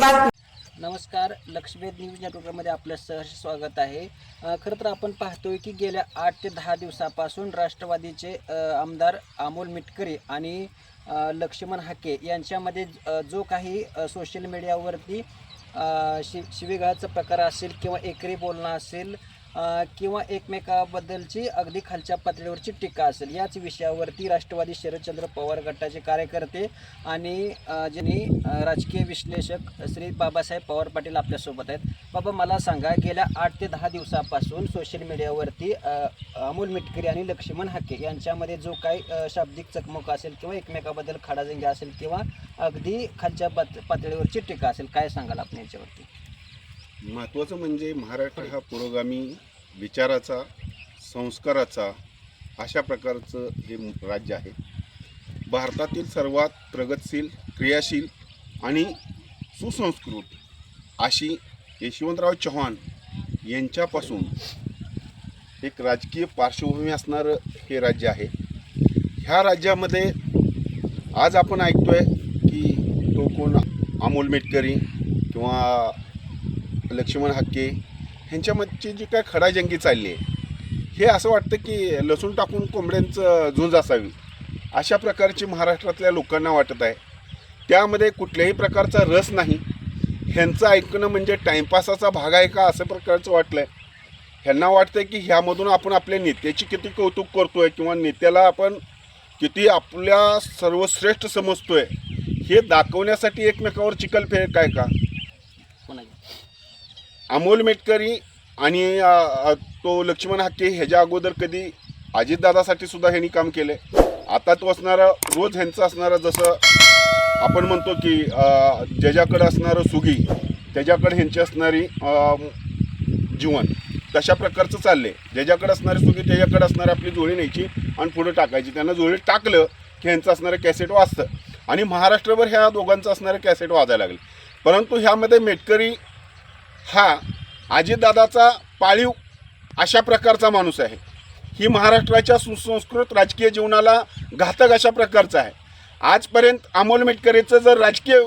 नमस्कार लक्ष्मी न्यूज नेटवर्कमध्ये आपलं सहर्ष स्वागत आहे. खरं तर आपण पाहतोय की गेल्या आठ ते दहा दिवसापासून राष्ट्रवादीचे आमदार अमोल मिटकरी आणि लक्ष्मण हाके यांच्यामध्ये जो काही सोशल मीडियावरती शि शिवीगाळाचा प्रकार असेल किंवा एकरी बोलणं असेल किंवा एकमेकाबद्दलची अगदी खालच्या पातळीवरची टीका असेल. याच विषयावरती राष्ट्रवादी शरदचंद्र पवार गटाचे कार्यकर्ते आणि ज्यांनी राजकीय विश्लेषक श्री बाबासाहेब पवार पाटील आपल्यासोबत आहेत. बाबा मला सांगा गेल्या आठ ते दहा दिवसापासून सोशल मीडियावरती अमोल मिटकरी आणि लक्ष्मण हाके यांच्यामध्ये जो काही शाब्दिक चकमक असेल किंवा एकमेकाबद्दल खडाजंगी असेल किंवा अगदी खालच्या पात पातळीवरची टीका असेल काय सांगाल आपण याच्यावरती? महत्त्वाचं म्हणजे महाराष्ट्र हा पुरोगामी विचाराचा संस्काराचा अशा प्रकारचं हे राज्य आहे. भारतातील सर्वात प्रगतशील क्रियाशील आणि सुसंस्कृत अशी यशवंतराव चव्हाण यांच्यापासून एक राजकीय पार्श्वभूमी असणारं हे राज्य आहे. ह्या राज्यामध्ये आज आपण ऐकतोय की तो कोण? अमोल मेटकरी किंवा लक्ष्मण हक्के ह्यांच्यामधची जी काय खडाजंगी चालली आहे हे असं वाटतं की लसूण टाकून कोंबड्यांचं झुंज असावी अशा प्रकारची महाराष्ट्रातल्या लोकांना वाटत आहे. त्यामध्ये कुठल्याही प्रकारचा रस नाही. ह्यांचं ऐकणं म्हणजे टाईमपासाचा भाग आहे का असं प्रकारचं वाटलं आहे ह्यांना वाटतं की ह्यामधून आपण आपल्या नेत्याची किती कौतुक करतोय किंवा नेत्याला आपण किती आपल्या सर्वश्रेष्ठ समजतोय हे दाखवण्यासाठी एकमेकावर चिकल फेक आहे का? अमोल मेटकरी आणि तो लक्ष्मण हाके ह्याच्या अगोदर कधी अजितदादासाठी सुद्धा ह्यांनी काम केलं आता तो असणारा रोज ह्यांचं असणारं जसं आपण म्हणतो की ज्याच्याकडं ज्याच्याकडे असणारं सुगी त्याच्याकडे ह्यांची असणारी जीवन तशा प्रकारचं चाललंय. ज्याच्याकडे असणारी सुगी त्याच्याकडे असणारी आपली जोळी न्यायची आणि पुढे टाकायची. त्यांना जोळी टाकलं की ह्यांचं असणारं कॅसेट वाजतं. आणि महाराष्ट्रभर ह्या दोघांचं असणारं कॅसेट वाजायला लागलं. परंतु ह्यामध्ये मेटकरी हा अजितदादाचा पाळीव अशा प्रकारचा माणूस आहे. ही महाराष्ट्राच्या सुसंस्कृत राजकीय जीवनाला घातक अशा प्रकारचा आहे. आजपर्यंत अमोल मेटकरेचं जर राजकीय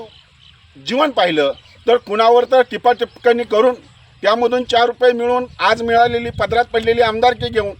जीवन पाहिलं तर कुणावर तर टिपाटिपकणी करून त्यामधून चार रुपये मिळून आज मिळालेली पदरात पडलेली आमदारकी घेऊन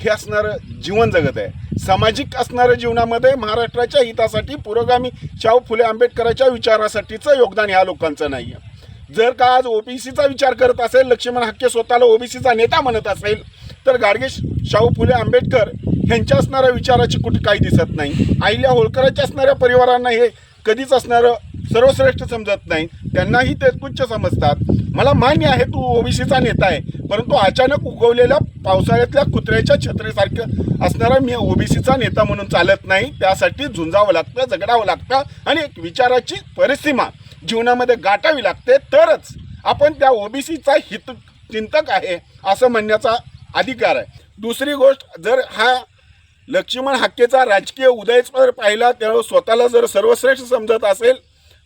हे असणारं जीवन जगत आहे. सामाजिक असणारं जीवनामध्ये महाराष्ट्राच्या हितासाठी पुरोगामी शाहू फुले आंबेडकरांच्या विचारासाठीचं योगदान ह्या लोकांचं नाही आहे जर का आज ओबीसीचा विचार करत असेल लक्ष्मण हक्के स्वतःला ओबीसीचा नेता म्हणत असेल तर गाडगे शाहू फुले आंबेडकर ह्यांच्या असणाऱ्या विचाराची कुठे काही दिसत नाही. आईल्या होळकरांच्या असणाऱ्या परिवारांना हे कधीच असणारं सर्वश्रेष्ठ समजत नाही. त्यांनाही ते तुच्छ समजतात. मला मान्य आहे तू ओबीसीचा नेता आहे परंतु अचानक उगवलेल्या पावसाळ्यातल्या कुत्र्याच्या छत्रीसारखं असणारा मी ओबीसीचा नेता म्हणून चालत नाही. त्यासाठी झुंजावं लागतं झगडावं लागतं आणि एक विचाराची परिसीमा जीवनामध्ये गाठावी लागते तरच आपण त्या ओबीसीचा हित चिंतक आहे असं म्हणण्याचा अधिकार आहे. दुसरी गोष्ट जर हा लक्ष्मण हाकेचा राजकीय उदयच जर पाहिला त्यावेळेस स्वतःला जर सर्वश्रेष्ठ समजत असेल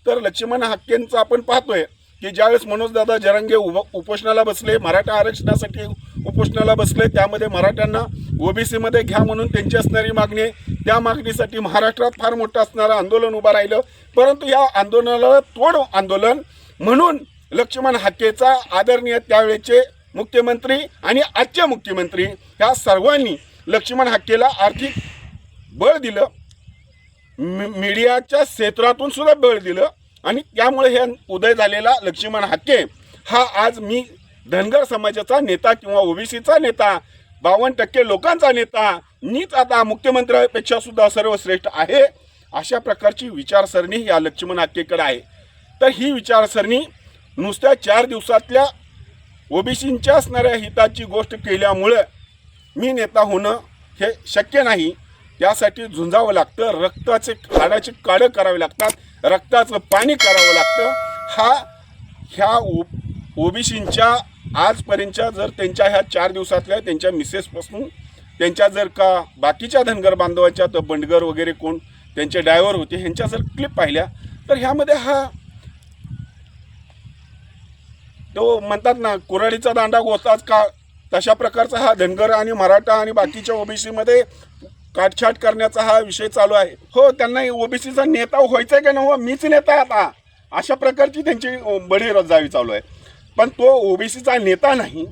तर लक्ष्मण हाकेंचा आपण पाहतोय. की ज्यावेळेस मनोजदादा जरांगे उभ उपोषणाला बसले मराठा आरक्षणासाठी उपोषणाला बसले त्यामध्ये मराठ्यांना ओबीसीमध्ये घ्या म्हणून त्यांची असणारी मागणी आहे. त्या मागणीसाठी महाराष्ट्रात फार मोठं असणारं आंदोलन उभं राहिलं. परंतु या आंदोलनाला तोड आंदोलन म्हणून लक्ष्मण हाकेचा आदरणीय त्यावेळेचे मुख्यमंत्री आणि आजचे मुख्यमंत्री ह्या सर्वांनी लक्ष्मण हाकेला आर्थिक बळ दिलं. मी- मीडियाच्या क्षेत्रातून सुद्धा बळ दिलं. आणि त्यामुळे हे उदय झालेला लक्ष्मण हाके हा आज मी धनगर समाजाचा नेता किंवा ओबीसीचा नेता बावन्न टक्के लोकांचा नेता मीच आता मुख्यमंत्र्यापेक्षा सुद्धा सर्वश्रेष्ठ आहे अशा प्रकारची विचारसरणी या लक्ष्मण हाकेकडे आहे. तर ही विचारसरणी नुसत्या चार दिवसातल्या ओबीसींच्या असणाऱ्या हिताची गोष्ट केल्यामुळं मी नेता होणं हे शक्य नाही. त्यासाठी झुंजावं लागतं रक्ताचे हाडाचे काडं करावे लागतात. रक्ताचं पाणी करावं लागतं. हा ह्या ओ ओबीसींच्या आजपर्यंतच्या जर त्यांच्या ह्या चार दिवसातल्या त्यांच्या मिसेसपासून त्यांच्या जर का बाकीच्या धनगर बांधवाच्या तर बंडगर वगैरे कोण त्यांचे ड्रायव्हर होते ह्यांच्या जर क्लिप पाहिल्या तर ह्यामध्ये हा तो म्हणतात ना कुऱ्हाडीचा दांडा गोताच का तशा प्रकारचा हा धनगर आणि मराठा आणि बाकीच्या ओबीसीमध्ये काटछाट करण्याचा हा विषय चालू आहे. हो त्यांना ओबीसीचा नेता व्हायचा आहे का ना हो? मीच नेता आहे आता. अशा प्रकारची त्यांची अं, बडीरजावी चालू आहे. पण तो ओबीसीचा नेता नाही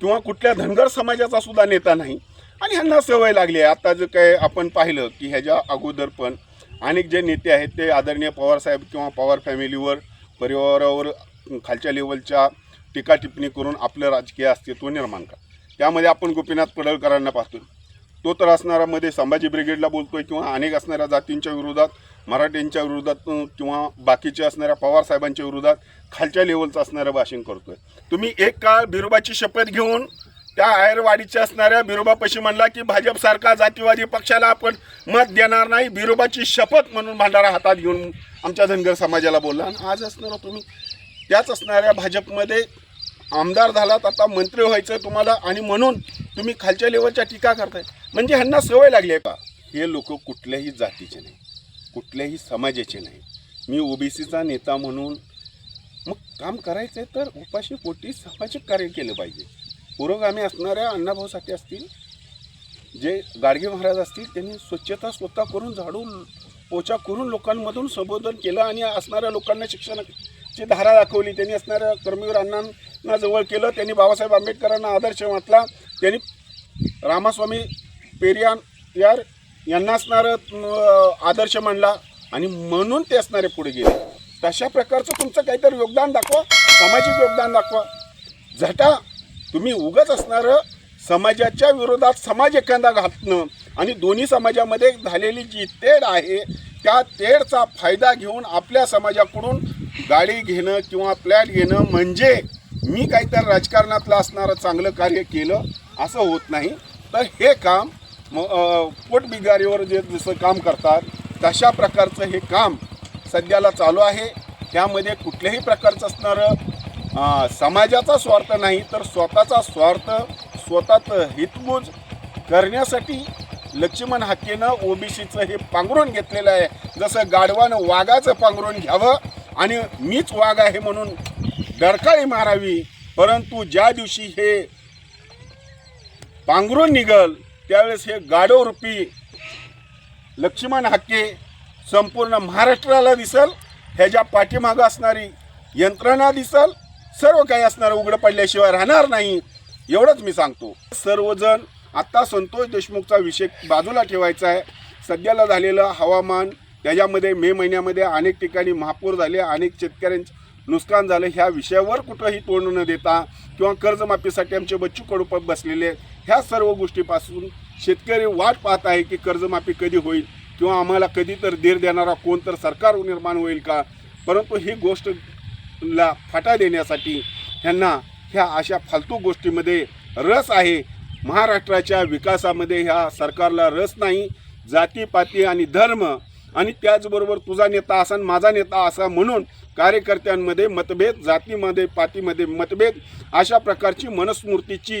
किंवा कुठल्या धनगर समाजाचा सुद्धा नेता नाही. आणि ह्यांना सवय लागली आहे. आता जे काय आपण पाहिलं की ह्याच्या अगोदर पण अनेक जे नेते आहेत ते आदरणीय पवारसाहेब किंवा पवार फॅमिलीवर परिवारावर खालच्या लेवलच्या टीका टिप्पणी करून आपलं राजकीय अस्तित्व निर्माण करतात त्यामध्ये आपण गोपीनाथ पडळकरांना पाहतो तो तर असणारा मध्ये संभाजी ब्रिगेडला बोलतोय किंवा अनेक असणाऱ्या जातींच्या विरोधात मराठ्यांच्या विरोधात किंवा बाकीच्या असणाऱ्या पवार साहेबांच्या विरोधात खालच्या लेवलचं असणारं भाषण करतोय. तुम्ही एक काळ बिरोबाची शपथ घेऊन त्या आयरवाडीच्या असणाऱ्या बिरोबापाशी म्हणला की भाजपसारखा जातीवादी पक्षाला आपण मत देणार नाही बिरोबाची शपथ म्हणून भांडारा हातात घेऊन आमच्या धनगर समाजाला बोलला. आणि आज असणारा तुम्ही त्याच असणाऱ्या भाजपमध्ये आमदार झालात आता मंत्री व्हायचं तुम्हाला आणि म्हणून तुम्ही खालच्या लेवलच्या टीका करताय. म्हणजे ह्यांना सवय लागली आहे का? हे लोक कुठल्याही जातीचे नाही कुठल्याही समाजाचे नाही. मी ओबीसीचा नेता म्हणून मग काम करायचं आहे तर उपाशी पोटी सामाजिक कार्य केलं पाहिजे. पुरोगामी असणाऱ्या अण्णाभाऊसाठी असतील जे गाडगे महाराज असतील त्यांनी स्वच्छता स्वतः करून झाडून पोचा करून लोकांमधून संबोधन केलं आणि असणाऱ्या लोकांना शिक्षणाची धारा दाखवली. त्यांनी असणाऱ्या कर्मवीर अण्णांना जवळ केलं. त्यांनी बाबासाहेब आंबेडकरांना आदर्श वाटला. त्यांनी रामास्वामी पेरियान यार यांना असणारं आदर्श मांडला आणि म्हणून ते असणारे पुढे गेले. तशा प्रकारचं तुमचं काहीतरी योगदान दाखवा सामाजिक योगदान दाखवा. झटा तुम्ही उगच असणारं समाजाच्या विरोधात समाज एखादा घातणं आणि दोन्ही समाजामध्ये झालेली जी तेढ आहे त्या तेढचा फायदा घेऊन आपल्या समाजाकडून गाडी घेणं किंवा फ्लॅट घेणं म्हणजे मी काहीतरी राजकारणातलं असणारं चांगलं कार्य केलं असं होत नाही. तर हे काम पोटबिगारीवर जे जसं काम करतात तशा प्रकारचं हे काम सध्याला चालू आहे. त्यामध्ये कुठल्याही प्रकारचं असणारं समाजाचा स्वार्थ नाही तर स्वतःचा स्वार्थ स्वतःचं हितबूज करण्यासाठी लक्ष्मण हाकेनं ओबीसीचं हे पांघरून घेतलेलं आहे. जसं गाढवानं वाघाचं पांघरून घ्यावं आणि मीच वाघ आहे म्हणून डरकाळी मारावी परंतु ज्या दिवशी हे पांघरून निघल त्यावेळेस हे गाढवरूपी लक्ष्मण हाके संपूर्ण महाराष्ट्राला दिसल ह्याच्या पाठीमागं असणारी यंत्रणा दिसल सर्व काही असणारं उघडं पडल्याशिवाय राहणार नाही एवढंच मी सांगतो सर्वजण आत्ता संतोष देशमुखचा विषय बाजूला ठेवायचा आहे सध्याला झालेलं हवामान त्याच्यामध्ये मे महिन्यामध्ये अनेक ठिकाणी महापूर झाले अनेक शेतकऱ्यांचे नुकसान झालं ह्या विषयावर कुठंही तोंड न देता किंवा कर्जमाफीसाठी आमचे बच्चू कडू बसलेले आहेत. ह्या सर्व गोष्टीपासून शेतकरी वाट पाहत आहे की कर्जमाफी कधी होईल किंवा आम्हाला कधी तर धीर देणारा कोण तर सरकार निर्माण होईल का? परंतु ही गोष्ट ला फाटा देण्यासाठी ह्यांना ह्या अशा फालतू गोष्टीमध्ये रस आहे. महाराष्ट्राच्या विकासामध्ये ह्या सरकारला रस नाही. जातीपाती आणि धर्म आणि त्याचबरोबर तुझा नेता असा माझा नेता असा म्हणून कार्यकर्त्यांमध्ये मतभेद जातीमध्ये पातीमध्ये मतभेद अशा प्रकारची मनस्मूर्तीची